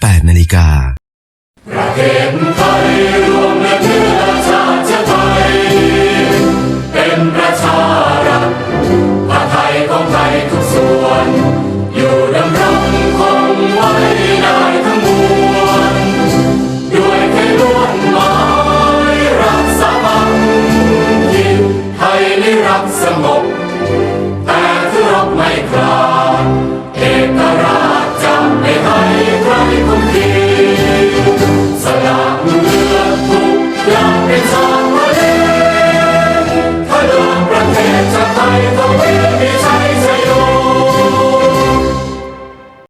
8นาฬิกาประเทศไทยรวมและเพื่อชาติไทย เป็นประชารัฐผ้าไทยไทยทุกส่วน อยู่ดำรงคงไว้ได้ทั้งมวลด้วยไทยล้วไม้รักสามัคคีไทยนิรักสงบ